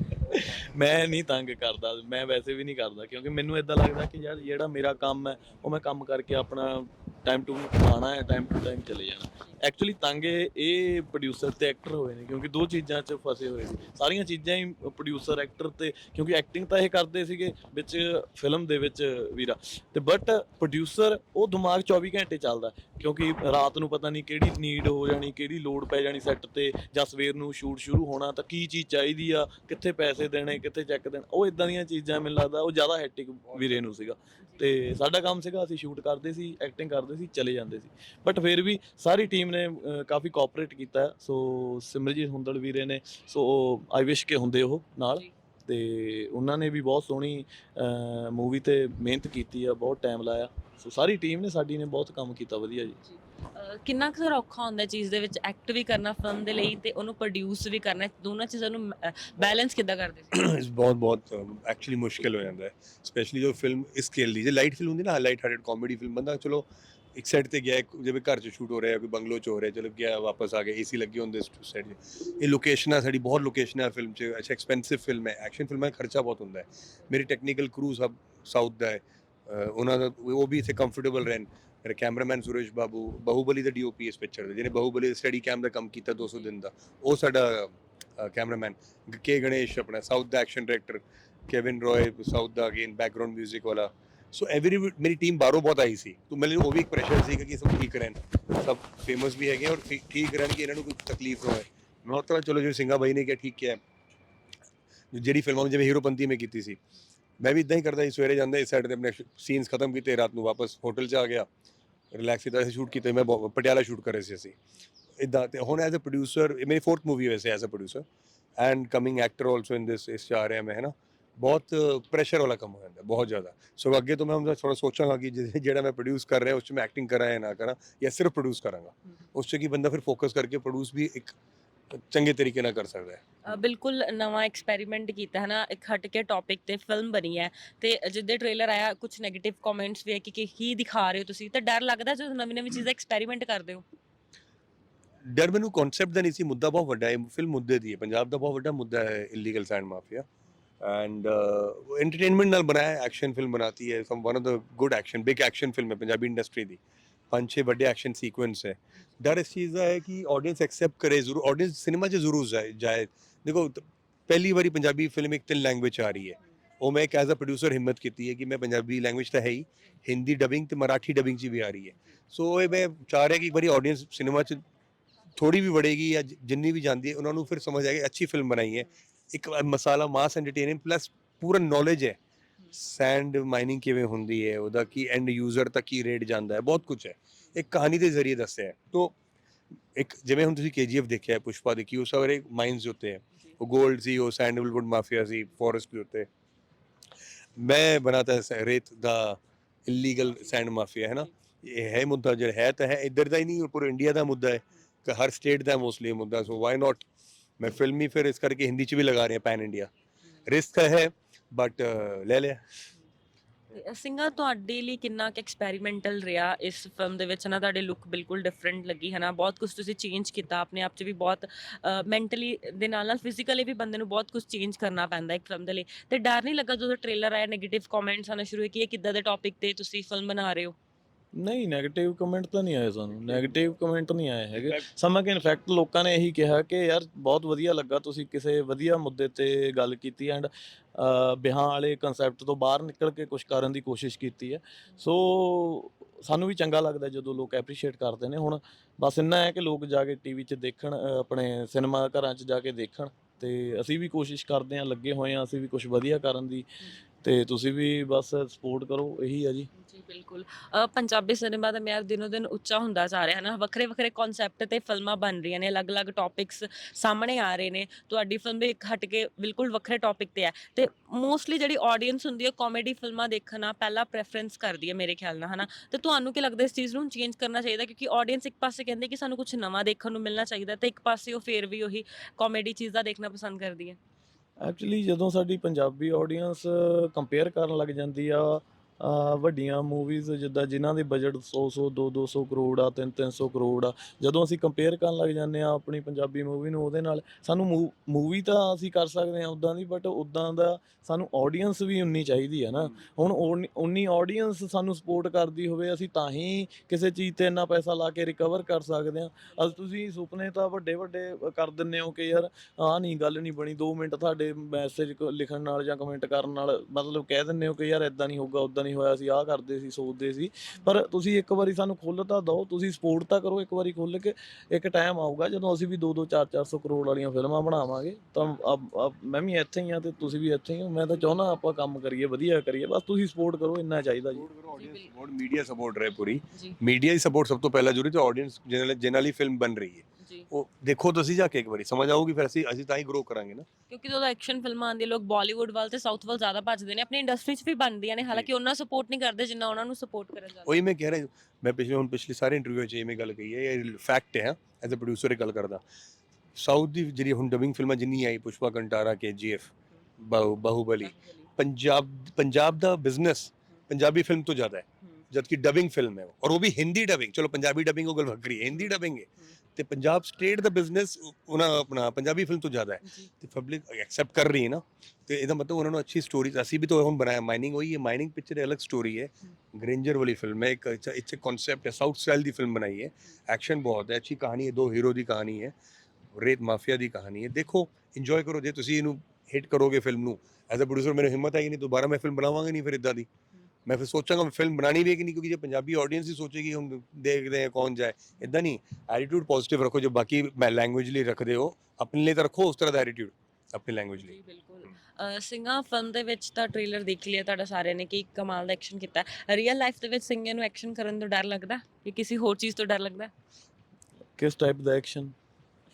ਮੈਂ ਨਹੀਂ ਤੰਗ ਕਰਦਾ ਮੈਂ ਵੈਸੇ ਵੀ ਨਹੀਂ ਕਰਦਾ ਕਿਉਂਕਿ ਮੈਨੂੰ ਇਦਾਂ ਲੱਗਦਾ ਕਿ ਯਾਰ ਜਿਹੜਾ ਮੇਰਾ ਕੰਮ ਹੈ ਉਹ ਮੈਂ ਕੰਮ ਕਰਕੇ ਆਪਣਾ ਟਾਈਮ ਟੂ ਆਣਾ ਹੈ ਟਾਈਮ ਟੂ ਟਾਈਮ ਚਲੇ ਜਾਣਾ। ਐਕਚੁਅਲੀ ਤੰਗ ਇਹ- ਪ੍ਰੋਡਿਊਸਰ ਤੇ ਐਕਟਰ ਹੋਏ ਨੇ, ਕਿਉਂਕਿ ਦੋ ਚੀਜ਼ਾਂ 'ਚ ਫਸੇ ਹੋਏ ਸੀ। ਸਾਰੀਆਂ ਚੀਜ਼ਾਂ ਹੀ ਪ੍ਰੋਡਿਊਸਰ ਐਕਟਰ ਤੇ, ਕਿਉਂਕਿ ਐਕਟਿੰਗ ਤਾਂ ਇਹ ਕਰਦੇ ਸੀਗੇ ਵਿੱਚ ਫਿਲਮ ਦੇ ਵਿੱਚ ਵੀਰਾ। ਤੇ ਬਟ ਪ੍ਰੋਡਿਊਸਰ ਉਹ ਦਿਮਾਗ 24 ਘੰਟੇ ਚੱਲਦਾ, ਕਿਉਂਕਿ ਰਾਤ ਨੂੰ ਪਤਾ ਨਹੀਂ ਕਿਹੜੀ ਨੀਡ ਹੋ ਜਾਣੀ, ਕਿਹੜੀ ਲੋਡ ਪੈ ਜਾਣੀ ਸੈੱਟ ਤੇ, ਜਾਂ ਸਵੇਰ ਨੂੰ ਸ਼ੂਟ ਸ਼ੁਰੂ ਹੋਣਾ ਤਾਂ ਕੀ ਚੀਜ਼ ਚਾਹੀਦੀ ਆ, ਕਿੱਥੇ ਪੈਸੇ ਦੇਣੇ, ਕਿੱਥੇ ਚੈੱਕ ਦੇਣਾ। ਉਹ ਇਦਾਂ ਦੀਆਂ ਚੀਜ਼ਾਂ ਮੈਨੂੰ ਲੱਗਦਾ, ਉਹ ਜ਼ਿਆਦਾ ਹੈਟਿਕ ਵੀਰੇ ਨੂੰ ਸੀਗਾ। ਤੇ ਸਾਡਾ ਕੰਮ ਸੀਗਾ, ਅਸੀਂ ਸ਼ੂਟ ਕਰਦੇ ਸੀ ਐਕਟਿੰਗ ਕਰਦੇ ਸੀ, ਚਲੇ ਜਾਂਦੇ ਸੀ। ਬਟ ਫਿਰ ਵੀ ਸਾਰੀ ਟੀਮ ਨੇ ਕਾਫੀ ਕੋਆਪਰੇਟ ਕੀਤਾ। ਸੋ ਸਿਮਰਜੀਤ ਹੁੰਦਲ ਵੀਰੇ ਨੇ ਸੋ ਆਈ ਵਿਸ਼ ਕੇ ਹੁੰਦੇ ਉਹ ਨਾਲ। ਤੇ ਉਹਨਾਂ ਨੇ ਵੀ ਬਹੁਤ ਸੋਹਣੀ ਮੂਵੀ ਤੇ ਮਿਹਨਤ ਕੀਤੀ ਆ ਬਹੁਤ ਟਾਈਮ ਲਾਇਆ। ਸੋ ਸਾਰੀ ਟੀਮ ਨੇ ਸਾਡੀ ਨੇ ਬਹੁਤ ਕੰਮ ਕੀਤਾ ਵਧੀਆ ਜੀ। ਕਿੰਨਾ ਕੁ ਔਖਾ ਹੁੰਦਾ ਚੀਜ਼ ਦੇ ਵਿੱਚ ਐਕਟ ਵੀ ਕਰਨਾ ਫਿਲਮ ਦੇ ਲਈ ਤੇ ਉਹਨੂੰ ਪ੍ਰੋਡਿਊਸ ਵੀ ਕਰਨਾ ਦੋਨਾਂ ਚੀਜ਼ਾਂ ਨੂੰ ਬੈਲੈਂਸ ਕਿੱਦਾਂ ਕਰਦੇ ਸੀ? ਬਹੁਤ ਬਹੁਤ ਐਕਚੁਅਲੀ ਮੁਸ਼ਕਿਲ ਹੋ ਜਾਂਦਾ ਹੈ। ਸਪੈਸ਼ਲੀ ਜੋ ਫਿਲਮ ਇਸ ਸਕੇਲ ਦੀ ਜੇ ਲਾਈਟ ਫਿਲਮ ਹੁੰਦੀ ਨਾ ਲਾਈਟ ਹਾਰਟਡ ਕਾਮੇਡੀ ਫਿਲਮ ਬੰਦਾ ਚਲੋ ਇੱਕ ਸਾਈਡ ਤੇ ਗਿਆ ਜਿਵੇਂ ਘਰ 'ਚ ਸ਼ੂਟ ਹੋ ਰਿਹਾ, ਕੋਈ ਬੰਗਲੋ 'ਚ ਹੋ ਰਿਹਾ, ਚਲੋ ਗਿਆ, ਵਾਪਸ ਆ ਗਿਆ ਏਸੀ ਲੱਗੀ ਹੁੰਦੇ ਸੈੱਟ ਇਹ ਲੋਕੇਸ਼ਨ ਆ ਸਾਡੀ, ਬਹੁਤ ਲੋਕੇਸ਼ਨ ਆ ਫਿਲਮ 'ਚ, ਅੱਛਾ ਐਕਸਪੈਂਸਿਵ ਫਿਲਮ ਹੈ ਐਕਸ਼ਨ ਫਿਲਮਾਂ ਖਰਚਾ ਬਹੁਤ ਹੁੰਦਾ ਹੈ। ਮੇਰੇ ਟੈਕਨੀਕਲ ਕਰੂ ਸਭ ਸਾਊਥ ਦਾ ਹੈ ਉਹਨਾਂ ਦਾ, ਉਹ ਵੀ ਇੱਥੇ ਕੰਫਰਟੇਬਲ ਰਹਿਣ। ਮੇਰੇ ਕੈਮਰਾਮੈਨ ਸੁਰੇਸ਼ ਬਾਬੂ, ਬਾਹੂਬਲੀ ਦਾ ਡੀਓਪੀ ਇਸ ਪਿਕਚਰ ਦੇ, ਜਿਹਨੇ ਬਾਹੂਬਲੀ ਸਟੱਡੀ ਕੈਮ ਦਾ ਕੰਮ ਕੀਤਾ 200 ਦਿਨ ਦਾ, ਉਹ ਸਾਡਾ ਕੈਮਰਾਮੈਨ ਕੇ ਗਣੇਸ਼ ਆਪਣਾ ਸਾਊਥ ਦਾ action director Kevin Roy south ਦਾ ਅਗੇਨ ਬੈਕਗ੍ਰਾਉਂਡ 뮤직 ਵਾਲਾ। ਸੋ ਐਵਰੀ ਮੇਰੀ ਟੀਮ ਬਾਹਰੋਂ ਬਹੁਤ ਆਈ ਸੀ ਤੋ ਮੈਨੂੰ ਉਹ ਵੀ ਇੱਕ ਪ੍ਰੈਸ਼ਰ ਸੀਗਾ ਕਿ ਸਭ ਠੀਕ ਰਹਿਣ ਸਭ ਫੇਮਸ ਵੀ ਹੈਗੇ ਔਰ ਠੀਕ- ਠੀਕ ਰਹਿਣ ਕਿ ਇਹਨਾਂ ਨੂੰ ਕੋਈ ਤਕਲੀਫ ਨਾ ਹੋਏ ਮੈਂ ਤਾਂ ਚਲੋ ਜਿਵੇਂ ਸਿੰਘਾ ਬਾਈ ਨੇ ਕਿਹਾ ਠੀਕ ਹੈ ਜਿਹੜੀ ਫਿਲਮਾਂ ਨੂੰ ਜਿਵੇਂ ਹੀਰੋਪੰਤੀ ਮੈਂ ਕੀਤੀ ਸੀ ਮੈਂ ਵੀ ਇਦਾਂ ਹੀ ਕਰਦਾ ਸੀ ਸਵੇਰੇ ਜਾਂਦਾ ਇਸ ਸਾਈਡ ਤੇ ਆਪਣੇ ਸੀਨਸ ਖਤਮ ਕੀਤੇ ਰਾਤ ਨੂੰ ਵਾਪਸ ਹੋਟਲ 'ਚ ਆ ਗਿਆ ਰਿਲੈਕਸ ਕੀਤਾ ਅਸੀਂ ਸ਼ੂਟ ਕੀਤੇ ਮੈਂ ਬ- ਪਟਿਆਲਾ ਸ਼ੂਟ ਕਰ ਰਹੇ ਸੀ ਅਸੀਂ ਇਦਾਂ ਤੇ ਹੁਣ ਐਜ਼ ਅ ਪ੍ਰੋਡਿਊਸਰ ਮੇਰੀ ਫੋਰਥ ਮੂਵੀ ਵੈਸੇ as a producer and coming actor also in this ਇਸ 'ਚ ਆ ਰਿਹਾ ਮੈਂ ਹੈ ਨਾ ਬਹੁਤ ਪ੍ਰੈਸ਼ਰ ਵਾਲਾ ਕੰਮ ਹੋ ਜਾਂਦਾ ਬਹੁਤ ਜ਼ਿਆਦਾ। ਸੋ ਅੱਗੇ ਤੋਂ ਮੈਂ ਥੋੜਾ ਸੋਚਾਂਗਾ ਕਿ ਜਿਹੜਾ ਮੈਂ ਪ੍ਰੋਡਿਊਸ ਕਰ ਰਿਹਾ ਉਸ 'ਚ ਮੈਂ ਐਕਟਿੰਗ ਕਰਾਂ ਜਾਂ ਨਾ ਕਰਾਂ ਜਾਂ ਸਿਰਫ ਪ੍ਰੋਡਿਊਸ ਕਰਾਂਗਾ। ਉਸ 'ਚ ਕੀ ਬੰਦਾ ਫਿਰ ਫੋਕਸ ਕਰਕੇ ਪ੍ਰੋਡਿਊਸ ਵੀ ਇੱਕ ਚੰਗੇ ਤਰੀਕੇ ਨਾਲ ਕਰ ਸਕਦਾ ਹੈ। ਬਿਲਕੁਲ ਨਵਾਂ ਐਕਸਪੈਰੀਮੈਂਟ ਕੀਤਾ ਹੈ ਨਾ ਇੱਕ ਹਟ ਕੇ ਟੌਪਿਕ ਤੇ ਫਿਲਮ ਬਣੀ ਹੈ। ਤੇ ਜਿੱਦੇ ਟ੍ਰੇਲਰ ਆਇਆ ਕੁਝ 네ਗੇਟਿਵ ਕਮੈਂਟਸ ਵੇਖ ਕੇ ਕਿ ਕੀ ਦਿਖਾ ਰਹੇ ਹੋ ਤੁਸੀਂ ਤੇ ਡਰ ਲੱਗਦਾ ਜਦੋਂ ਨਵੀਂ ਨਵੀਂ ਚੀਜ਼ਾਂ ਐਕਸਪੈਰੀਮੈਂਟ ਕਰਦੇ ਹੋ? ਡਰ ਮੈਨੂੰ ਕਨਸੈਪਟ ਦਾ ਨਹੀਂ ਸੀ ਮੁੱਦਾ ਬਹੁਤ ਵੱਡਾ ਹੈ ਫਿਲਮ ਮੁੱਦੇ ਦੀ ਹੈ। ਪੰਜਾਬ ਦਾ ਬਹੁਤ ਵੱਡਾ ਮੁੱਦਾ ਹੈ illegal sand mafia and entertainment ਨਾਲ ਬਣਾਇਆ ਐਕਸ਼ਨ ਫਿਲਮ ਬਣਾਤੀ ਹੈ some one of the good action big action film ਹੈ ਪੰਜਾਬੀ ਇੰਡਸਟਰੀ ਦੀ ਪੰਜ ਛੇ ਵੱਡੇ ਐਕਸ਼ਨ ਸੀਕੁਐਂਸ ਹੈ ਡਰ ਇਸ ਚੀਜ਼ ਦਾ ਹੈ ਕਿ ਆਡੀਅנס ਐਕਸੈਪਟ ਕਰੇ ਜ਼ਰੂਰ ਆਡੀਅנס ਸਿਨੇਮਾ 'ਚ ਜ਼ਰੂਰ ਜਾਏ ਦੇਖੋ ਪਹਿਲੀ ਵਾਰੀ ਪੰਜਾਬੀ ਫਿਲਮ ਇੱਕ ਤਿੰਨ ਲੈਂਗੁਏਜ ਆ ਰਹੀ ਹੈ ਉਹ ਮੈਂ ਇੱਕ ਐਜ਼ ਅ ਪ੍ਰੋਡਿਊਸਰ ਹਿੰਮਤ ਕੀਤੀ ਹੈ ਕਿ ਮੈਂ ਪੰਜਾਬੀ ਲੈਂਗੁਏਜ ਤਾਂ ਹੈ ਹੀ ਹਿੰਦੀ ਡਬਿੰਗ ਤੇ ਮਰਾਠੀ ਡਬਿੰਗ 'ਚ ਵੀ ਆ ਰਹੀ ਹੈ ਸੋ ਇਹ ਮੈਂ ਚਾਹ ਰਿਹਾ ਕਿ ਇੱਕ ਵਾਰੀ ਆਡੀਅנס ਸਿਨੇਮਾ 'ਚ ਥੋੜੀ ਵੀ ਵੜੇਗੀ ਜਾਂ ਜਿੰਨੀ ਵੀ ਜਾਂਦੀ ਹੈ ਉਹਨਾਂ ਨੂੰ ਫਿਰ ਸਮਝ ਆਏਗਾ ਅੱਛੀ ਫਿਲਮ ਬਣਾਈ ਹੈ ਇੱਕ ਮਸਾਲਾ ਮਾਸ ਐਂਟਰਟੇਨਮੈਂਟ ਪਲੱਸ ਪੂਰਾ ਨੌਲੇਜ ਹੈ। ਸੈਂਡ ਮਾਈਨਿੰਗ ਕਿਵੇਂ ਹੁੰਦੀ ਹੈ, ਉਹਦਾ ਕੀ ਐਂਡ ਯੂਜ਼ਰ ਤੱਕ ਕੀ ਰੇਟ ਜਾਂਦਾ ਹੈ, ਬਹੁਤ ਕੁਝ ਹੈ। ਇੱਕ ਕਹਾਣੀ ਦੇ ਜ਼ਰੀਏ ਦੱਸਿਆ ਹੈ। ਤੋ ਇੱਕ ਜਿਵੇਂ ਹੁਣ ਤੁਸੀਂ ਕੇਜੀਐਫ ਦੇਖਿਆ ਪੁਸ਼ਪਾ ਦੇਖੀ, ਉਹ ਸਾਰੇ ਮਾਈਨਸ ਦੇ ਉੱਤੇ ਹੈ। ਉਹ 골ਡ ਸੀ, ਉਹ ਸੈਂਡਲਵੁੱਡ ਮਾਫੀਆ ਸੀ ਫੋਰੈਸਟ ਦੇ ਉੱਤੇ। ਮੈਂ ਬਣਾਤਾ ਹੈ ਰੇਤ ਦਾ ਇਲੀਗਲ ਸੈਂਡ ਮਾਫੀਆ ਹੈ ਨਾ? ਇਹ ਹੈ ਮੁੱਦਾ ਜਿਹੜਾ, ਹੈ ਤਾਂ ਹੈ, ਇੱਧਰ ਦਾ ਹੀ ਨਹੀਂ ਪੂਰੇ ਇੰਡੀਆ ਦਾ ਮੁੱਦਾ ਹੈ। ਕਿ, ਹਰ ਸਟੇਟ ਦਾ ਮੋਸਟਲੀ ਮੁੱਦਾ ਸੋ ਵਾਈ ਨਾਟ ਮੈਂ ਫਿਲਮ ਹੀ ਫਿਰ ਇਸ ਕਰਕੇ ਹਿੰਦੀ ਚ ਵੀ ਲਗਾ ਰਿਹਾ ਪੈਨ ਇੰਡੀਆ ਰਿਸਕ ਹੈ ਬਟ ਲੈ ਲਿਆ ਤੇ ਤੁਹਾਡੇ ਲਈ ਕਿੰਨਾ ਕੁ ਐਕਸਪੈਰੀਮੈਂਟਲ ਰਿਹਾ? ਇਸ ਫਿਲਮ ਦੇ ਵਿੱਚ ਨਾ ਤੁਹਾਡੇ ਲੁੱਕ ਬਿਲਕੁਲ ਡਿਫਰੈਂਟ ਲੱਗੀ ਹੈ ਨਾ ਬਹੁਤ ਕੁਝ ਤੁਸੀਂ ਚੇਂਜ ਕੀਤਾ, ਆਪਣੇ ਆਪ 'ਚ ਵੀ ਬਹੁਤ ਮੈਂਟਲੀ ਦੇ ਨਾਲ ਨਾਲ ਫਿਜ਼ੀਕਲੀ ਵੀ ਬੰਦੇ ਨੂੰ ਬਹੁਤ ਕੁਝ ਚੇਂਜ ਕਰਨਾ ਪੈਂਦਾ ਇੱਕ ਫਿਲਮ ਦੇ ਲਈ। ਤੇ ਡਰ ਨਹੀਂ ਲੱਗਾ ਜਦੋਂ ਟ੍ਰੇਲਰ ਆਇਆ 네ਗੇਟਿਵ ਕਮੈਂਟਸ ਆਉਣੇ ਸ਼ੁਰੂ ਹੋਏ ਕਿ ਇਹ ਕਿੱਦਾਂ ਦੇ ਟੌਪਿਕ ਤੇ ਤੁਸੀਂ ਫਿਲਮ ਬਣਾ ਰਹੇ ਹੋ? ਨਹੀਂ 네ਗੇਟਿਵ ਕਮੈਂਟ ਤਾਂ ਨਹੀਂ ਆਏ ਸਾਨੂੰ। 네ਗੇਟਿਵ ਕਮੈਂਟ ਨਹੀਂ ਆਏ ਹੈਗੇ। ਸਮਾਂ ਕਿ ਇਨਫੈਕਟ ਲੋਕਾਂ ਨੇ ਇਹੀ ਕਿਹਾ ਕਿ ਯਾਰ ਬਹੁਤ ਵਧੀਆ ਲੱਗਾ ਤੁਸੀਂ ਕਿਸੇ ਵਧੀਆ ਮੁੱਦੇ ਤੇ ਗੱਲ ਕੀਤੀ ਐਂਡ ਬਿਹਾਂ ਵਾਲੇ ਕਨਸੈਪਟ ਤੋਂ ਬਾਹਰ ਨਿਕਲ ਕੇ ਕੁਝ ਕਰਨ ਦੀ ਕੋਸ਼ਿਸ਼ ਕੀਤੀ ਹੈ। ਸੋ ਸਾਨੂੰ ਵੀ ਚੰਗਾ ਲੱਗਦਾ ਜਦੋਂ ਲੋਕ ਐਪਰੀਸ਼ੀਏਟ ਕਰਦੇ ਨੇ। ਹੁਣ ਬਸ ਇੰਨਾ ਹੈ ਕਿ ਲੋਕ ਜਾ ਕੇ ਟੀਵੀ 'ਚ ਦੇਖਣ ਆਪਣੇ ਸਿਨੇਮਾ ਘਰਾਂ 'ਚ ਜਾ ਕੇ ਦੇਖਣ ਤੇ ਅਸੀਂ ਵੀ ਕੋਸ਼ਿਸ਼ ਕਰਦੇ ਹਾਂ ਲੱਗੇ ਹੋਏ ਹਾਂ ਅਸੀਂ ਵੀ ਕੁਝ ਵਧੀਆ ਕਰਨ ਦੀ। ਤੇ ਤੁਸੀਂ ਵੀ ਬਸ ਸਪੋਰਟ ਕਰੋ, ਇਹੀ ਆ ਜੀ। ਜੀ, ਬਿਲਕੁਲ। ਪੰਜਾਬੀ ਸਿਨੇਮਾ ਦਾ ਮਿਆਰ ਦਿਨੋ ਦਿਨ ਉੱਚਾ ਹੁੰਦਾ ਜਾ ਰਿਹਾ ਹੈ ਨਾ। ਵੱਖਰੇ ਵੱਖਰੇ ਕਨਸੈਪਟ ਤੇ ਫਿਲਮਾਂ ਬਣ ਰਹੀਆਂ ਨੇ, ਅਲੱਗ-ਅਲੱਗ ਟੌਪਿਕਸ ਸਾਹਮਣੇ ਆ ਰਹੇ ਨੇ। ਤੁਹਾਡੀ ਫਿਲਮ ਵੀ ਇੱਕ ਹਟ ਕੇ ਬਿਲਕੁਲ ਵੱਖਰੇ ਟੌਪਿਕ ਤੇ ਹੈ। ਤੇ ਮੋਸਟਲੀ ਜਿਹੜੀ ਆਡੀਅנס ਹੁੰਦੀ ਹੈ ਕਾਮੇਡੀ ਫਿਲਮਾਂ ਦੇਖਣਾ ਪਹਿਲਾ ਪ੍ਰੈਫਰੈਂਸ ਕਰਦੀ ਹੈ ਮੇਰੇ ਖਿਆਲ ਨਾਲ, ਹਨਾ? ਤੇ ਤੁਹਾਨੂੰ ਕੀ ਲੱਗਦਾ ਇਸ ਚੀਜ਼ ਨੂੰ ਚੇਂਜ ਕਰਨਾ ਚਾਹੀਦਾ? ਕਿਉਂਕਿ ਆਡੀਅנס ਇੱਕ ਪਾਸੇ ਕਹਿੰਦੇ ਕਿ ਸਾਨੂੰ ਕੁਝ ਨਵਾਂ ਦੇਖਣ ਨੂੰ ਮਿਲਣਾ ਚਾਹੀਦਾ, ਤੇ ਇੱਕ ਪਾਸੇ ਉਹ ਫੇਰ ਵੀ ਉਹੀ ਕਾਮੇਡੀ ਚੀਜ਼ਾਂ ਦੇਖਣਾ ਪਸੰਦ ਕਰਦੀ ਹੈ। ਐਕਚੁਅਲੀ ਜਦੋਂ ਸਾਡੀ ਪੰਜਾਬੀ ਆਡੀਅנס ਕੰਪੇਅਰ ਕਰਨ ਲੱਗ ਜਾਂਦੀ ਆ ਵੱਡੀਆਂ ਮੂਵੀਜ਼ ਜਿੱਦਾਂ ਜਿਨ੍ਹਾਂ ਦੇ ਬਜਟ 100 100 2 200 ਕਰੋੜ ਆ 3 300 ਕਰੋੜ ਆ। ਜਦੋਂ ਅਸੀਂ ਕੰਪੇਅਰ ਕਰਨ ਲੱਗ ਜਾਂਦੇ ਆ ਆਪਣੀ ਪੰਜਾਬੀ ਮੂਵੀ ਨੂੰ, ਉਹਦੇ ਨਾਲ ਸਾਨੂੰ ਮੂਵੀ ਤਾਂ ਅਸੀਂ ਕਰ ਸਕਦੇ ਆ ਉਦਾਂ ਦੀ ਬਟ ਉਦਾਂ ਦਾ ਸਾਨੂੰ ਆਡੀਅנס ਵੀ ਉਨੀ ਚਾਹੀਦੀ ਆ ਨਾ। ਹੁਣ ਉਨੀ ਆਡੀਅנס ਸਾਨੂੰ ਸਪੋਰਟ ਕਰਦੀ ਹੋਵੇ, ਅਸੀਂ ਤਾਂ ਹੀ ਕਿਸੇ ਚੀਜ਼ ਤੇ ਇੰਨਾ ਪੈਸਾ ਲਾ ਕੇ ਰਿਕਵਰ ਕਰ ਸਕਦੇ ਆ ਅੱਜ ਤੁਸੀਂ ਸੁਪਨੇ ਤਾਂ ਵੱਡੇ ਵੱਡੇ ਕਰ ਦਿੰਨੇ ਹੋ ਕਿ ਯਾਰ ਆ ਨਹੀਂ ਗੱਲ ਨਹੀਂ ਬਣੀ 2 ਮਿੰਟ ਤੁਹਾਡੇ ਮੈਸੇਜ ਲਿਖਣ ਨਾਲ ਜਾਂ ਕਮੈਂਟ ਕਰਨ ਨਾਲ ਮਤਲਬ ਕਹਿ ਦਿੰਨੇ ਹੋ ਕਿ ਯਾਰ ਇਦਾਂ ਨਹੀਂ ਹੋਊਗਾ ਉਦਾਂ ਨਹੀਂ ਹੋਇਆ ਸੀ ਆਹ ਕਰਦੇ ਸੀ ਸੋਚਦੇ ਸੀ। ਪਰ ਤੁਸੀਂ ਇੱਕ ਵਾਰੀ ਸਾਨੂੰ ਖੁੱਲ੍ਹ ਤਾਂ ਦਿਓ ਤੁਸੀਂ ਸਪੋਰਟ ਤਾਂ ਕਰੋ ਇੱਕ ਵਾਰੀ ਖੁੱਲ੍ਹ ਕੇ ਇੱਕ ਟਾਈਮ ਆਊਗਾ ਜਦੋਂ ਅਸੀਂ ਵੀ 2-2 4-400 ਕਰੋੜ ਵਾਲੀਆਂ ਫਿਲਮਾਂ ਬਣਾਵਾਂਗੇ ਤਾਂ ਮੈਂ ਵੀ ਇੱਥੇ ਹੀ ਆ ਤੇ ਤੁਸੀਂ ਵੀ ਇੱਥੇ ਹੀ ਹੋ ਮੈਂ ਤਾਂ ਚਾਹੁੰਦਾ ਆਪਾਂ ਕੰਮ ਕਰੀਏ ਵਧੀਆ ਕਰੀਏ ਬਸ ਤੁਸੀਂ ਸਪੋਰਟ ਕਰੋ ਇੰਨਾ ਚਾਹੀਦਾ ਜੀ। ਸਪੋਰਟ ਮੀਡੀਆ ਸਪੋਰਟ ਰਹੇ ਪੂਰੀ। ਜੀ। ਮੀਡੀਆ ਦੀ ਸਪੋਰਟ ਸਭ ਤੋਂ ਪਹਿਲਾਂ ਜ਼ਰੂਰੀ ਤੇ ਆਡੀਅנס ਜਿਹਨਾਂ ਲਈ ਫਿਲਮ ਬਣ ਰਹੀ ਹੈ। ਜੀ। ਉਹ ਦੇਖੋ ਤੁਸੀਂ ਜਾ ਕੇ ਇੱਕ ਵਾਰੀ ਸਮਝ ਆਊਗੀ ਫਿਰ ਅਸੀਂ ਅਸੀਂ ਤਾਂ ਹੀ ਗਰੋ ਕਰਾਂਗੇ ਨਾ। ਕਿਉਂਕਿ ਜਦੋਂ ਐਕਸ਼ਨ ਫਿਲਮਾਂ ਆਉਂਦੀਆਂ ਲੋਕ ਬਾਲੀਵੁੱਡ ਵੱਲ ਤੇ ਸਾਊਥ ਵੱਲ ਜ਼ਿਆਦਾ ਭੱਜਦੇ ਨੇ ਆਪਣੀ ਇੰਡਸਟਰੀ 'ਚ ਵੀ ਬਣਦੀਆਂ ਨੇ ਹਾਲਾਂਕਿ ਉਹਨਾਂ ਸਪੋਰਟ ਨਹੀਂ ਕਰਦੇ ਜਿੰਨਾ ਉਹਨਾਂ ਨੂੰ ਸਪੋਰਟ ਕਰਨ ਜਾਂਦੇ ਉਹੀ ਮੈਂ ਕਹਿ ਰਿਹਾ ਮੈਂ ਪਿਛਲੇ ਹੁਣ ਪਿਛਲੇ ਸਾਰੇ ਇੰਟਰਵਿਊ 'ਚ ਇਹ ਗੱਲ ਕਹੀ ਹੈ ਇਹ ਫੈਕਟ ਹੈ ਐਜ਼ ਅ ਪ੍ਰੋਡਿਊਸਰ ਇਹ ਗੱਲ ਕਰਦਾ। ਸਾਊਥ ਦੀ ਜਿਹੜੀ ਹੁਣ ਡਬਿੰਗ ਫਿਲਮਾਂ ਜਿੰਨੀ ਆਈ ਪੁਸ਼ਪਾ ਕੰਟਾਰਾ ਕੇਜੀਐਫ ਬਾਹੂਬਲੀ ਪੰਜਾਬ ਪੰਜਾਬ ਦਾ ਬਿਜ਼ਨਸ ਪੰਜਾਬੀ ਫਿਲਮ ਤੋਂ ਜ਼ਿਆਦਾ ਹੈ ਜਦਕਿ ਡਬਿੰਗ ਫਿਲਮ ਹੈ ਔਰ ਉਹ ਵੀ ਹਿੰਦੀ ਡਬਿੰਗ ਚਲੋ ਪੰਜਾਬੀ ਡਬਿੰਗ ਉਹ ਗੱਲ ਵੱਖਰੀ ਹੈ ਹਿੰਦੀ ਡਬਿੰਗ ਹੈ। ਤੇ ਪੰਜਾਬ ਸਟੇਟ ਦਾ ਬਿਜ਼ਨਸ ਉਹਨਾਂ ਆਪਣਾ ਪੰਜਾਬੀ ਫਿਲਮ ਤੋਂ ਜ਼ਿਆਦਾ ਹੈ। ਤੇ ਪਬਲਿਕ ਐਕਸੈਪਟ ਕਰ ਰਹੀ ਹੈ ਨਾ। ਤੇ ਇਹਦਾ ਮਤਲਬ ਉਹਨਾਂ ਨੂੰ ਅੱਛੀ ਸਟੋਰੀ ਅਸੀਂ ਵੀ ਤਾਂ ਹੁਣ ਬਣਾਇਆ ਮਾਈਨਿੰਗ ਹੋਈ ਹੈ ਮਾਈਨਿੰਗ ਪਿਕਚਰ ਅਲੱਗ ਸਟੋਰੀ ਹੈ। ਗ੍ਰੇਂਜਰ ਵਾਲੀ ਫਿਲਮ ਹੈ ਇੱਕ ਅੱਛਾ ਕਨਸੈਪਟ ਹੈ ਸਾਊਥ ਸਟਾਈਲ ਦੀ ਫਿਲਮ ਬਣਾਈ ਹੈ। ਐਕਸ਼ਨ ਬਹੁਤ ਹੈ ਅੱਛੀ ਕਹਾਣੀ ਹੈ ਦੋ ਹੀਰੋ ਦੀ ਕਹਾਣੀ ਹੈ ਰੇਤ ਮਾਫੀਆ ਦੀ ਕਹਾਣੀ ਹੈ। ਦੇਖੋ ਇੰਜੋਏ ਕਰੋ ਜੇ ਤੁਸੀਂ ਇਹਨੂੰ ਹਿੱਟ ਕਰੋਗੇ ਫਿਲਮ ਨੂੰ ਐਜ਼ ਅ ਪ੍ਰੋਡਿਊਸਰ ਮੈਨੂੰ ਹਿੰਮਤ ਆਈ ਨਹੀਂ ਦੁਬਾਰਾ ਮੈਂ ਫਿਲਮ ਬਣਾਵਾਂਗਾ ਨਹੀਂ ਫਿਰ ਇਦਾਂ ਦੀ। ਮੈਂ ਫਿਰ ਸੋਚਾਂਗਾ ਮੈਂ ਫਿਲਮ ਬਣਾਣੀ ਵੀ ਹੈ ਕਿ ਨਹੀਂ ਕਿਉਂਕਿ ਜੇ ਪੰਜਾਬੀ ਆਡੀਅנס ਹੀ ਸੋਚੇਗੀ ਹੁਣ ਦੇਖਦੇ ਆ ਕੌਣ ਜਾਏ। ਇਦਾਂ ਨਹੀਂ ਐਟੀਟਿਊਡ ਪੋਜ਼ਿਟਿਵ ਰੱਖੋ ਜੋ ਬਾਕੀ ਮੈਂ ਲੈਂਗੁਏਜ ਲਈ ਰੱਖਦੇ ਹੋ ਆਪਣੇ ਲਈ ਤਾਂ ਰੱਖੋ ਉਸ ਤਰ੍ਹਾਂ ਦਾ ਐਟੀਟਿਊਡ ਆਪਣੀ ਲੈਂਗੁਏਜ ਲਈ। ਬਿਲਕੁਲ। ਸਿੰਘਾਂ ਫਿਲਮ ਦੇ ਵਿੱਚ ਤਾਂ ਟ੍ਰੇਲਰ ਦੇਖ ਲਿਆ ਤੁਹਾਡਾ ਸਾਰਿਆਂ ਨੇ ਕਿ ਕਮਾਲ ਦਾ ਐਕਸ਼ਨ ਕੀਤਾ। ਰੀਅਲ ਲਾਈਫ ਦੇ ਵਿੱਚ ਸਿੰਘਾਂ ਨੂੰ ਐਕਸ਼ਨ ਕਰਨ ਤੋਂ ਡਰ ਲੱਗਦਾ? ਕਿ ਕਿਸੇ ਹੋਰ ਚੀਜ਼ ਤੋਂ ਡਰ ਲੱਗਦਾ? ਕਿਸ ਟਾਈਪ ਦਾ ਐਕਸ਼ਨ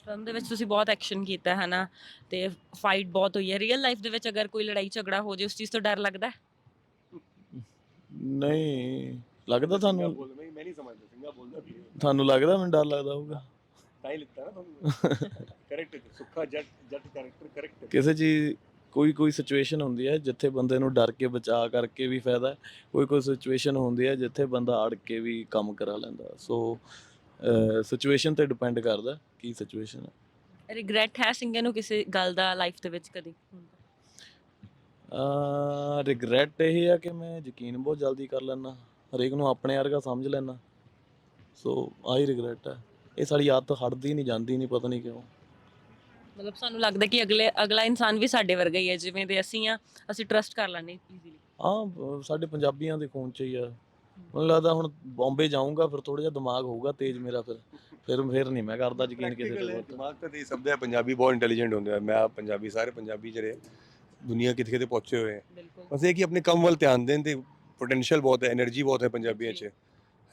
ਫਿਲਮ ਦੇ ਵਿੱਚ ਤੁਸੀਂ ਬਹੁਤ ਐਕਸ਼ਨ ਕੀਤਾ ਹੈ ਨਾ ਤੇ ਫਾਈਟ ਬਹੁਤ ਹੋਈ ਹੈ। ਰੀਅਲ ਲਾਈਫ ਦੇ ਵਿੱਚ ਅਗਰ ਕੋਈ ਲੜਾਈ ਝਗੜਾ ਹੋ ਜੇ ਉਸ ਚੀਜ਼ ਤੋਂ ਡਰ ਲੱਗਦਾ? ਨਹੀਂ ਲੱਗਦਾ ਤੁਹਾਨੂੰ? ਮੈਂ ਨਹੀਂ ਸਮਝਦਾ ਸਿੰਘਾ ਬੋਲਦਾ ਵੀ ਤੁਹਾਨੂੰ ਲੱਗਦਾ ਮੈਨੂੰ ਡਰ ਲੱਗਦਾ ਹੋਊਗਾ? ਤਾਂ ਹੀ ਲਿੱਤਾ ਨਾ ਤੁਹਾਨੂੰ। ਕਰੈਕਟ ਸੁੱਖਾ ਜੱਟ ਜੱਟ ਕੈਰੈਕਟਰ ਕਰੈਕਟ ਕਿਸੇ ਚੀਜ਼ ਕੋਈ ਕੋਈ ਸਿਚੁਏਸ਼ਨ ਹੁੰਦੀ ਹੈ ਜਿੱਥੇ ਬੰਦੇ ਨੂੰ ਡਰ ਕੇ ਬਚਾ ਕਰਕੇ ਵੀ ਫਾਇਦਾ ਹੈ ਕੋਈ ਕੋਈ ਸਿਚੁਏਸ਼ਨ ਹੁੰਦੀ ਹੈ ਜਿੱਥੇ ਬੰਦਾ ਅੜ ਕੇ ਵੀ ਕੰਮ ਕਰਾ ਲੈਂਦਾ ਸੋ ਸਿਚੁਏਸ਼ਨ ਤੇ ਡਿਪੈਂਡ ਕਰਦਾ ਕੀ ਸਿਚੁਏਸ਼ਨ ਹੈ। ਰਿਗਰੈਟ ਹੈ ਸਿੰਗਰ ਨੂੰ ਕਿਸੇ ਗੱਲ ਦਾ ਲਾਈਫ ਦੇ ਵਿੱਚ ਕਦੀ? ਅ ਰਿਗਰੈਟ ਇਹ ਹੈ ਕਿ ਮੈਂ ਯਕੀਨ ਬਹੁਤ ਜਲਦੀ ਕਰ ਲੈਣਾ ਹਰੇਕ ਨੂੰ ਆਪਣੇ ਵਰਗਾ ਸਮਝ ਲੈਣਾ ਸੋ ਆਹੀ ਰਿਗਰੈਟ ਹੈ ਇਹ ਸਾਡੀ ਆਦਤ ਹਟਦੀ ਨਹੀਂ ਜਾਂਦੀ ਨਹੀਂ ਪਤਾ ਨਹੀਂ ਕਿਉਂ। ਮਤਲਬ ਸਾਨੂੰ ਲੱਗਦਾ ਕਿ ਅਗਲੇ ਅਗਲਾ ਇਨਸਾਨ ਵੀ ਸਾਡੇ ਵਰਗਾ ਹੀ ਹੈ ਜਿਵੇਂ ਦੇ ਅਸੀਂ ਆ ਅਸੀਂ ਟਰਸਟ ਕਰ ਲੈਂਦੇ ਈਜ਼ੀਲੀ ਹਾਂ ਸਾਡੇ ਪੰਜਾਬੀਆਂ ਦੇ ਖੂਨ ਚ ਹੀ ਆ। ਮੈਨੂੰ ਲੱਗਦਾ ਹੁਣ ਬੰਬੇ ਜਾਊਂਗਾ ਫਿਰ ਥੋੜਾ ਜਿਹਾ ਦਿਮਾਗ ਹੋਊਗਾ ਤੇਜ਼ ਮੇਰਾ ਫਿਰ। ਫਿਰ ਫਿਰ ਨਹੀਂ ਮੈਂ ਕਰਦਾ ਯਕੀਨ ਕਿਸੇ ਤੇ ਦਿਮਾਗ ਤਾਂ ਦੇ ਸਭ ਦਾ ਪੰਜਾਬੀ ਬਹੁਤ ਇੰਟੈਲੀਜੈਂਟ ਹੁੰਦੇ ਆ। ਮੈਂ ਪੰਜਾਬੀ ਸਾਰੇ ਪੰਜਾਬੀ ਜਿਹੜੇ ਦੁਨੀਆ ਕਿੱਥੇ ਕਿਤੇ ਪਹੁੰਚੇ ਹੋਏ ਹੈ। ਬਸ ਇਹ ਕਿ ਆਪਣੇ ਕੰਮ ਵੱਲ ਧਿਆਨ ਦੇਣ ਤੇ ਪੋਟੈਂਸ਼ੀਅਲ ਬਹੁਤ ਹੈ એનર્ਜੀ ਬਹੁਤ ਹੈ ਪੰਜਾਬੀਆਂ 'ਚ।